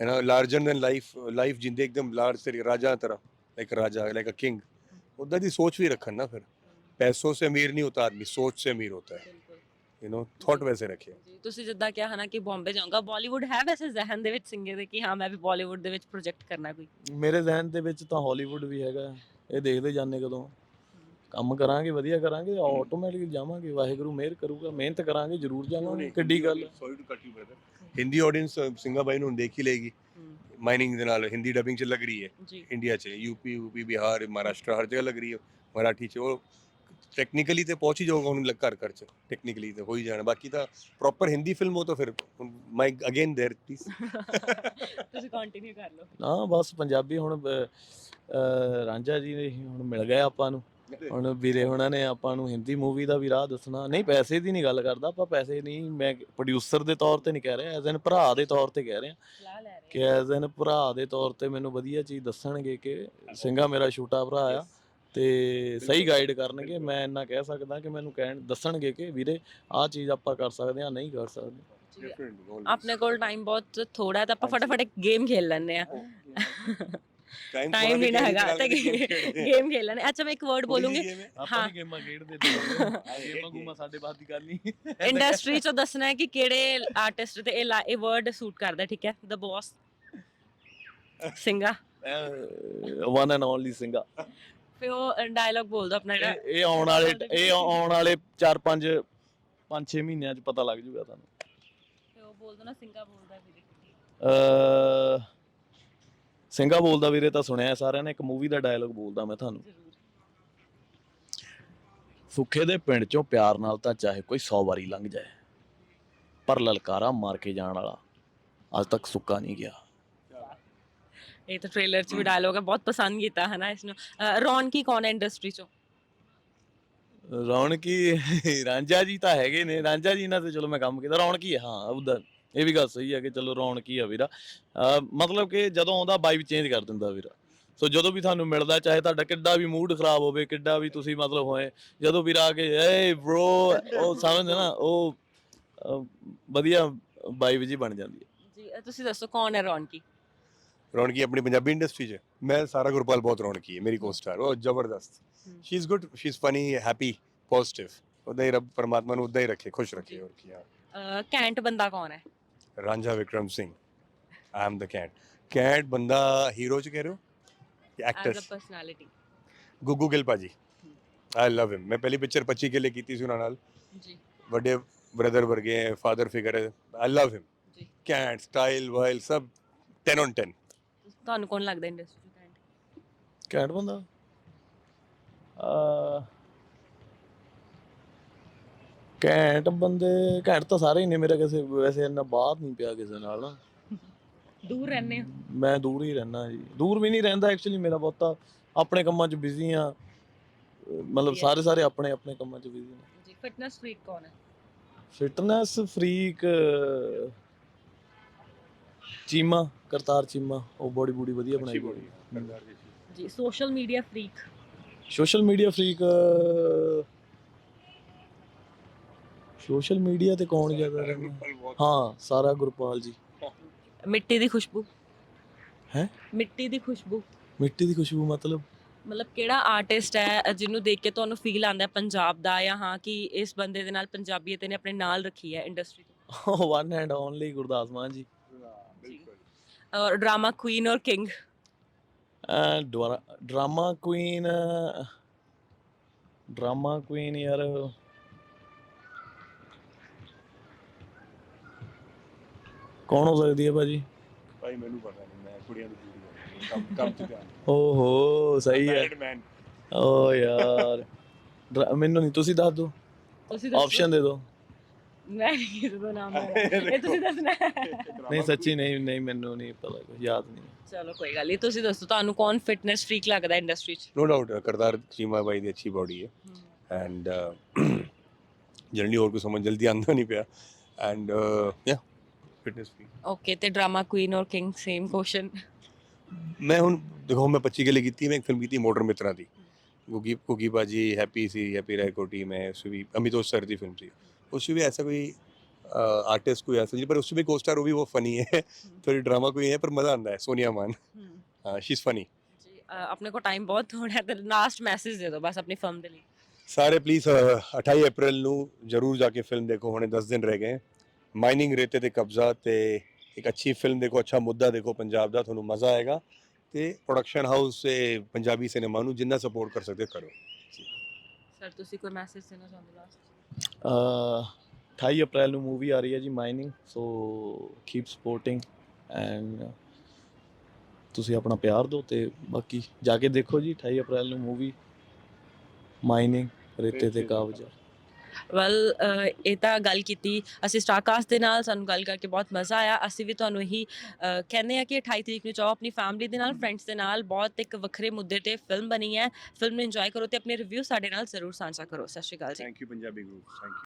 ਹੈ ਨਾ ਲਾਰਜਰ ਦੈਨ ਲਾਈਫ ਲਾਈਫ ਜਿੰਦੇ ਇੱਕਦਮ ਲਾਰਜ ਤੇਰੀ ਰਾਜਾ ਤਰ੍ਹਾਂ ਲਾਈਕ ਰਾਜਾ ਲਾਈਕ ਅ ਕਿੰਗ ਉਦਾਂ ਦੀ ਸੋਚ ਵੀ ਰੱਖਣ ਫਿਰ। ਪੈਸੋਂ ਸੇ ਅਮੀਰ ਨਹੀਂ ਹੁੰਦਾ ਆਦਮੀ ਸੋਚ ਸੇ ਅਮੀਰ ਹੁੰਦਾ ਹੈ। ਯੂ نو ਥਾਟ ਵੈਸੇ ਰੱਖਿਆ। ਤੁਸੀਂ ਜਿੱਦਾਂ ਕਿਹਾ ਹਨਾ ਕਿ ਬੰਬੇ ਜਾਊਂਗਾ ਬਾਲੀਵੁੱਡ ਹੈ ਵੈਸੇ ਜ਼ਹਿਨ ਦੇ ਵਿੱਚ ਸਿੰਗੇ ਦੇ ਕਿ ਹਾਂ ਮੈਂ ਵੀ ਬਾਲੀਵੁੱਡ ਦੇ ਵਿੱਚ ਪ੍ਰੋਜੈਕਟ ਕਰਨਾ ਕੋਈ? ਮੇਰੇ ਜ਼ਿਹਨ ਦੇ ਵਿੱਚ ਤਾਂ ਹਾਲੀਵੁੱਡ ਵੀ ਹੈਗਾ। ਇਹ ਦੇਖਦੇ ਜਾਂਦੇ ਕਦੋਂ। ਕੰਮ ਕਰਾਂਗੇ ਵਧੀਆ ਕਰਾਂਗੇ ਆਟੋਮੈਟਿਕਲੀ ਜਾਵਾਂਗੇ ਵਾਹਿਗੁਰੂ ਮਿਹਰ ਕਰੂਗਾ ਮਿਹਨਤ ਕਰਾਂਗੇ ਜ਼ਰੂਰ ਜਾਵਾਂਗੇ ਕਿੱਡੀ ਗੱਲ। ਹਿੰਦੀ ਆਡੀਅנס ਸਿੰਘਾ ਬਾਈ ਨੂੰ ਦੇਖ ਹੀ ਮਾਈਨਿੰਗ ਦੇ ਨਾਲ ਹਿੰਦੀ ਡਬਿੰਗ ਚ ਲੱਗ ਰਹੀ ਹੈ। ਇੰਡੀਆ ਚ ਯੂਪੀ ਯੂਪੀ ਬਿਹਾਰ ਮਹਾਰਾਸ਼ਟਰ ਹਰ ਜਗ੍ਹਾ ਲੱਗ ਰਹੀ ਹੈ। ਮਰਾਠੀ ਚ ਉਹ ਟੈਕਨੀਕਲੀ ਤੇ ਪਹੁੰਚ ਹੀ ਜਾਊਗਾ ਉਹਨੂੰ ਘਰ ਘਰ ਚ। ਟੈਕਨੀਕਲੀ ਤੇ ਹੋ ਹੀ ਜਾਣਾ। ਬਾਕੀ ਤਾਂ ਪ੍ਰੋਪਰ ਹਿੰਦੀ ਫਿਲਮ ਹੋ ਤਾਂ ਫਿਰ ਮੈਂ ਅਗੇਨ देयर ਪਲੀਜ਼ ਤੁਸੀਂ ਕੰਟੀਨਿਊ ਕਰ ਲਓ। ਨਾ ਬਸ ਪੰਜਾਬੀ ਹੁਣ ਰਾਂਝਾ ਜੀ ਨੇ ਹੁਣ ਮਿਲ ਗਿਆ ਆਪਾਂ ਨੂੰ। ਹੁਣ ਵੀਰੇ ਉਹਨਾਂ ਨੇ ਆਪਾਂ ਨੂੰ ਹਿੰਦੀ ਮੂਵੀ ਦਾ ਵੀ ਰਾਹ ਦੱਸਣਾ। ਨਹੀਂ ਪੈਸੇ ਦੀ ਨਹੀਂ ਗੱਲ ਕਰਦਾ ਆਪਾਂ ਪੈਸੇ ਨਹੀਂ ਮੈਂ ਪ੍ਰੋਡਿਊਸਰ ਦੇ ਤੌਰ ਤੇ ਨਹੀਂ ਕਹਿ ਰਿਹਾ ਐਜ਼ ਐਨ ਭਰਾ ਦੇ ਤੌਰ ਤੇ ਕਹਿ ਰਿਹਾ। ਕਿ ਐਜ਼ ਐਨ ਭਰਾ ਦੇ ਤੌਰ ਤੇ ਮੈਨੂੰ ਵਧੀਆ ਚੀਜ਼ ਦੱਸਣਗੇ ਕਿ ਸਿੰਘਾ ਮੇਰਾ ਛੋਟਾ ਭਰਾ ਆ ਤੇ ਸਹੀ ਗਾਈਡ ਕਰਨਗੇ ਮੈਂ ਇੰਨਾ ਕਹਿ ਸਕਦਾ ਕਿ ਮੈਨੂੰ ਕਹਿਣ ਦੱਸਣਗੇ ਕਿ ਵੀਰੇ ਆਹ ਚੀਜ਼ ਆਪਾਂ ਕਰ ਸਕਦੇ ਆ ਨਹੀਂ ਕਰ ਸਕਦੇ। ਆਪਣੇ ਕੋਲ ਟਾਈਮ ਬਹੁਤ ਥੋੜਾ ਹੈ ਤਾਂ ਆਪਾਂ ਫਟਾਫਟ ਇੱਕ ਗੇਮ ਖੇਲ ਲੈਂਦੇ ਆ ਟਾਈਮ ਨਹੀਂ ਨਾ ਹੈਗਾ ਤਾਂ ਗੇਮ ਖੇਲ ਲੈਣੇ। ਅੱਛਾ ਮੈਂ ਇੱਕ ਵਰਡ ਬੋਲੂੰਗੀ? ਆਪਾਂ ਹਾਂ। ਨਹੀਂ ਗੇਮਾਂ ਖੇਡਦੇ ਤੇ ਗੇਮਾਂ ਗੂਮਾਂ ਸਾਡੇ ਬਾਤ ਦੀ ਗੱਲ ਨਹੀਂ ਇੰਡਸਟਰੀ ਚੋਂ ਦੱਸਣਾ ਹੈ ਕਿ ਕਿਹੜੇ ਆਰਟਿਸਟ ਤੇ ਇਹ ਇਹ ਵਰਡ ਸੂਟ ਕਰਦਾ ਠੀਕ ਹੈ? The boss Singga. One and only Singga ਫਿਰ ਉਹ ਡਾਇਲੌਗ ਬੋਲਦਾ ਆਪਣਾ ਜਿਹੜਾ। ਇਹ ਆਉਣ ਵਾਲੇ ਇਹ ਆਉਣ ਵਾਲੇ 4 5 5 6 ਮਹੀਨਿਆਂ ਚ ਪਤਾ ਲੱਗ ਜੂਗਾ ਤੁਹਾਨੂੰ। ਫਿਰ ਉਹ ਬੋਲਦਾ ਨਾ ਸਿੰਗਾ ਬੋਲਦਾ ਵੀਰੇ ਅ ਸਿੰਘਾ ਬੋਲਦਾ ਵੀਰੇ ਤਾਂ ਸੁਣਿਆ ਸਾਰਿਆਂ ਨੇ ਇੱਕ ਮੂਵੀ ਦਾ ਡਾਇਲੌਗ ਬੋਲਦਾ ਮੈਂ ਤੁਹਾਨੂੰ। ਸੁੱਖੇ ਦੇ ਪਿੰਡ ਚੋਂ ਪਿਆਰ ਨਾਲ ਤਾਂ ਚਾਹੇ ਕੋਈ 100 ਵਾਰੀ ਲੰਘ ਜਾਏ ਪਰ ਲਲਕਾਰਾ ਮਾਰ ਕੇ ਜਾਣ ਵਾਲਾ ਅੱਜ ਤੱਕ ਸੁੱਕਾ ਨਹੀਂ ਗਿਆ। ਇਹ ਤਾਂ ਟ੍ਰੇਲਰ 'ਚ ਵੀ ਡਾਇਲੌਗ ਹੈ ਬਹੁਤ ਪਸੰਦ ਕੀਤਾ ਹੈ ਨਾ ਇਸ ਨੂੰ ਅਹ ਰੌਣਕੀ ਕੌਣ ਹੈ ਇੰਡਸਟਰੀ 'ਚੋਂ? ਰੌਣਕੀ ਰਾਂਝਾ ਜੀ ਤਾਂ ਹੈਗੇ ਨੇ ਰਾਂਝਾ ਜੀ ਨਾਲ ਤੇ ਚਲੋ ਮੈਂ ਕੰਮ ਕੀਤਾ ਰੌਣਕੀ ਹੈ ਹਾਂ ਉਹਦਾ ਇਹ ਵੀ ਗੱਲ ਸਹੀ ਹੈ ਕਿ ਚਲੋ ਰੌਣਕੀ ਆ ਵੀਰਾ। ਅਹ ਮਤਲਬ ਕਿ ਜਦੋਂ ਆਉਂਦਾ ਵਾਈਬ ਚੇਂਜ ਕਰ ਦਿੰਦਾ ਵੀਰਾ। ਸੋ ਜਦੋਂ ਵੀ ਤੁਹਾਨੂੰ ਮਿਲਦਾ ਚਾਹੇ ਤੁਹਾਡਾ ਕਿੱਡਾ ਵੀ ਮੂਡ ਖਰਾਬ ਹੋਵੇ ਕਿੱਡਾ ਵੀ ਤੁਸੀਂ ਮਤਲਬ ਹੋਏ ਜਦੋਂ ਵੀਰਾ ਆ ਕੇ ਏ ਬ੍ਰੋ ਉਹ ਸਮਝਦੇ ਨਾ ਉਹ ਅਹ, ਵਧੀਆ ਵਾਈਬ ਜੀ ਬਣ ਜਾਂਦੀ ਹੈ। ਜੀ ਤੁਸੀਂ ਦੱਸੋ ਕੌਣ ਹੈ ਰੌਣਕੀ? ਰੌਣਕੀ ਆਪਣੀ ਪੰਜਾਬੀ ਇੰਡਸਟਰੀ 'ਚ। ਮੈਂ ਸਾਰਾ ਗੁਰਪਾਲ ਬਹੁਤ ਰੌਣਕੀ ਹੈ ਮੇਰੀ ਕੋ-ਸਟਾਰ ਉਹ ਜ਼ਬਰਦਸਤ। ਹਮ। She is good she is funny happy positive ਉਹਦਾ ਹੀ ਰੱਬ ਪਰਮਾਤਮਾ ਨੂੰ ਉਦਾਂ ਹੀ ਰੱਖੇ ਖੁਸ਼ ਰੱਖੇ ਹੋਰ ਕੀ ਆ। ਕੈਂਟ ਬੰਦਾ ਕੌਣ ਹੈ? Ranjha Vikram Singh. I am the cat cat ਬੰਦਾ ਹੀਰੋ 'ਚ ਕਹਿ ਰਹੇ ਹੋ? As actor a personality Guggu Gill ਭਾਜੀ। ਆਈ ਲਵ ਹਿਮ ਮੈਂ ਪਹਿਲੀ ਪਿਕਚਰ 25 ਕਿਲੇ ਕੀਤੀ ਸੀ ਉਹਨਾਂ ਨਾਲ। ਜੀ। ਵੱਡੇ ਬ੍ਰਦਰ ਵਰਗੇ ਹੈ ਫਾਦਰ ਫਿਗਰ ਹੈ। ਆਈ ਲਵ ਹਿਮ ਜੀ। ਕੈਟ ਸਟਾਈਲ ਵਾਈਲ ਸਭ 10 ਔਨ 10 ਤੁਹਾਨੂੰ ਕੌਣ ਲੱਗਦਾ ਇੰਡਸਟਰੀ ਕੈਂਟ ਘੈਂਟ ਬੰਦਾ। ਅ ਘੈਂਟ ਬੰਦੇ ਘੈਂਟ ਤਾਂ ਸਾਰੇ ਹੀ ਨੇ ਮੇਰਾ ਕਿਸੇ ਵੈਸੇ ਇੰਨਾ ਬਾਤ ਨਹੀਂ ਪਿਆ ਕਿਸੇ ਨਾਲ ਨਾ। ਦੂਰ ਰਹਿੰਦੇ ਹੋ? ਮੈਂ ਦੂਰ ਹੀ ਰਹਿਣਾ ਜੀ। ਦੂਰ ਵੀ ਨਹੀਂ ਰਹਿੰਦਾ ਐਕਚੁਅਲੀ ਮੇਰਾ ਬਹੁਤਾ ਆਪਣੇ ਕੰਮਾਂ 'ਚ ਬਿਜ਼ੀ ਆ ਮਤਲਬ. ਸਾਰੇ ਸਾਰੇ ਆਪਣੇ ਆਪਣੇ ਕੰਮਾਂ 'ਚ ਬਿਜ਼ੀ ਨੇ। ਜੀ ਫਿਟਨੈਸ ਫਰੀਕ ਕੌਣ ਹੈ? Fitness freak Cheema Kartar Cheema. ਉਹ ਬੋਡੀ ਬੂਡੀ ਵਧੀਆ ਬਣਾਈ ਹੋਈ। ਜੀ। Social media freak social media freak social media ਤੇ ਕੌਣ ਜ਼ਿਆਦਾ ਰਹਿੰਦਾ? ਹਾਂ ਸਾਰਾ ਗੁਰਪਾਲ ਜੀ। ਮਿੱਟੀ ਦੀ ਖੁਸ਼ਬੂ। ਹੈਂ? ਮਿੱਟੀ ਦੀ ਖੁਸ਼ਬੂ। ਮਿੱਟੀ ਦੀ ਖੁਸ਼ਬੂ ਮਤਲਬ? ਮਤਲਬ ਕਿਹੜਾ ਆਰਟਿਸਟ ਹੈ ਜਿਹਨੂੰ ਦੇਖ ਕੇ ਤੁਹਾਨੂੰ ਫੀਲ ਆਉਂਦਾ ਹੈ ਪੰਜਾਬ ਦਾ ਜਾਂ ਹਾਂ ਕਿ ਇਸ ਬੰਦੇ ਦੇ ਨਾਲ ਪੰਜਾਬੀਅਤ ਇਹਨੇ ਆਪਣੇ ਨਾਲ ਰੱਖੀ ਹੈ ਇੰਡਸਟਰੀ ਤੋਂ? One and only Gurdas Maan ji. ਔਰ ਡਰਾਮਾ ਕੁਈਨ ਔਰ king drama queen drama queen ਯਾਰ ਕੌਣ ਹੋ ਸਕਦੀ ਹੈ ਭਾਜੀ? ਭਾਈ ਮੈਨੂੰ ਪਤਾ ਨਹੀਂ ਮੈਂ ਕੁੜੀਆਂ ਦੀ ਜੂੜੀ ਕੰਮ ਕੰਮ ਚ ਧਿਆਨ। ਓਹੋ ਸਹੀ ਹੈ। ਮੈਨ ਓ ਯਾਰ ਡਰਾ- ਮੈਨੂੰ ਨਹੀਂ ਤੁਸੀਂ ਦੱਸ ਦਿਓ। ਤੁਸੀਂ ਆਪਸ਼ਨ ਦੇ ਦਿਓ। ਮੈਂ ਨਹੀਂ ਕਿਸੇ ਦਾ ਨਾਮ ਲੈਣਾ। ਇਹ ਤੁਸੀਂ ਦੱਸਣਾ ਹੈ। ਨਹੀਂ ਸੱਚੀ ਨਹੀਂ ਨਹੀਂ ਮੈਨੂੰ ਨਹੀਂ ਪਤਾ ਕੁਛ ਯਾਦ ਨਹੀਂ ਚਲੋ ਕੋਈ ਗੱਲ ਨਹੀਂ ਤੁਸੀਂ ਦੱਸੋ ਤੁਹਾਨੂੰ ਕੌਣ ਫਿਟਨੈਸ ਫ੍ਰੀਕ ਲੱਗਦਾ ਇੰਡਸਟਰੀ 'ਚ? ਨੋ ਡਾਊਟ ਕਰਤਾਰ ਚੀਮਾ ਬਾਈ ਦੀ ਅੱਛੀ ਬਾਡੀ ਹੈ। ਐਂਡ ਜਨਰਲੀ ਹੋਰ ਕੋ ਸਮਝ ਜਲਦੀ ਆਂਦਾ ਨਹੀਂ ਪਿਆ। ਐਂਡ ਯਾ फिटनेस फ्री ओके ਤੇ ਡਰਾਮਾ ਕੁਈਨ ਔਰ ਕਿੰਗ ਸੇਮ ਕੁਐਸਚਨ ਮੈਂ ਹੁਣ ਦੇਖੋ ਮੈਂ 25 ਗੱਲੇ ਕੀਤੀ ਮੈਂ ਇੱਕ ਫਿਲਮ ਕੀਤੀ ਮੋਟਰ ਮਿੱਤਰਾਂ ਦੀ। ਗੁੱਗੀ ਗੁੱਗੀ ਬਾਜੀ ਹੈਪੀ ਸੀ ਹੈਪੀ ਰਾਏ ਕੋਟੀ ਮੈਂ ਉਸ ਵੀ ਅਮਿਤੋਸ਼ ਸਰ ਦੀ ਫਿਲਮ ਸੀ। ਉਸ ਵੀ ਐਸਾ ਕੋਈ ਆर्टिस्ट ਕੋਈ ਐਸਾ ਜੀ ਪਰ ਉਸ ਵੀ ਕੋ ਸਟਾਰ ਉਹ ਵੀ ਉਹ ਫਨੀ ਹੈ। ਥੋੜੀ ਡਰਾਮਾ ਕੋਈ ਹੈ ਪਰ ਮਜ਼ਾ ਆਉਂਦਾ ਹੈ ਸੋਨੀਆ ਮਾਨ। ਹਾਂ ਸ਼ੀ ਇਜ਼ ਫਨੀ ਜੀ ਆਪਣੇ ਕੋ ਟਾਈਮ ਬਹੁਤ ਥੋੜਾ ਹੈ ਤੇ ਲਾਸਟ ਮੈਸੇਜ ਦੇ ਦਿਓ ਬਸ ਆਪਣੀ ਫਿਲਮ ਦੇ ਲਈ। ਸਾਰੇ ਪਲੀਜ਼ 28 ਅਪ੍ਰੈਲ ਨੂੰ ਜਰੂਰ ਜਾ ਕੇ ਫਿਲਮ ਦੇਖੋ ਹੁਣੇ 10 ਦਿਨ ਰਹਿ ਗਏ। ਮਾਈਨਿੰਗ ਰੇਤੇ ਤੇ ਕਬਜ਼ਾ ਤੇ ਇੱਕ ਅੱਛੀ ਫਿਲਮ ਦੇਖੋ ਅੱਛਾ ਮੁੱਦਾ ਦੇਖੋ ਪੰਜਾਬ ਦਾ ਤੁਹਾਨੂੰ ਮਜ਼ਾ ਆਏਗਾ ਤੇ ਪ੍ਰੋਡਕਸ਼ਨ ਹਾਊਸ ਤੇ ਪੰਜਾਬੀ ਸਿਨੇਮਾ ਨੂੰ ਜਿੰਨਾ ਸਪੋਰਟ ਕਰ ਸਕਦੇ ਕਰੋ। ਸਰ ਤੁਸੀਂ ਕੋਈ ਮੈਸੇਜ ਦੇਣਾ ਚਾਹੁੰਦੇ ਲਾਸਟ ਅਹ 28 ਅਪ੍ਰੈਲ ਨੂੰ ਮੂਵੀ ਆ ਰਹੀ ਹੈ ਜੀ mining so keep supporting and ਤੁਸੀਂ ਆਪਣਾ ਪਿਆਰ ਦਿਓ ਤੇ ਬਾਕੀ ਜਾ ਕੇ ਦੇਖੋ ਜੀ 28 ਅਪ੍ਰੈਲ ਨੂੰ ਮੂਵੀ ਮਾਈਨਿੰਗ ਰੇਤੇ ਤੇ ਕਾਬਜ। ਵੈਲ ਇਹ ਤਾਂ ਗੱਲ ਕੀਤੀ। ਅਸੀਂ ਸਟਾਰਕਾਸਟ ਦੇ ਨਾਲ ਸਾਨੂੰ ਗੱਲ ਕਰਕੇ ਬਹੁਤ ਮਜ਼ਾ ਆਇਆ। ਅਸੀਂ ਵੀ ਤੁਹਾਨੂੰ ਇਹੀ ਕਹਿੰਦੇ ਆ ਕਿ 28 ਤਰੀਕ ਨੂੰ ਚਾਹੋ ਆਪਣੀ ਫੈਮਿਲੀ ਦੇ ਨਾਲ ਫਰੈਂਡਸ ਦੇ ਨਾਲ। ਬਹੁਤ ਇੱਕ ਵੱਖਰੇ ਮੁੱਦੇ ਤੇ ਫਿਲਮ ਬਣੀ ਹੈ। ਫਿਲਮ ਨੂੰ ਇੰਜੋਏ ਕਰੋ ਤੇ ਆਪਣੇ ਰਿਵਿਊ ਸਾਡੇ ਨਾਲ ਜ਼ਰੂਰ ਸਾਂਝਾ ਕਰੋ। ਸਤਿ ਸ਼੍ਰੀ ਅਕਾਲ ਜੀ। Thank you Punjabi group thank you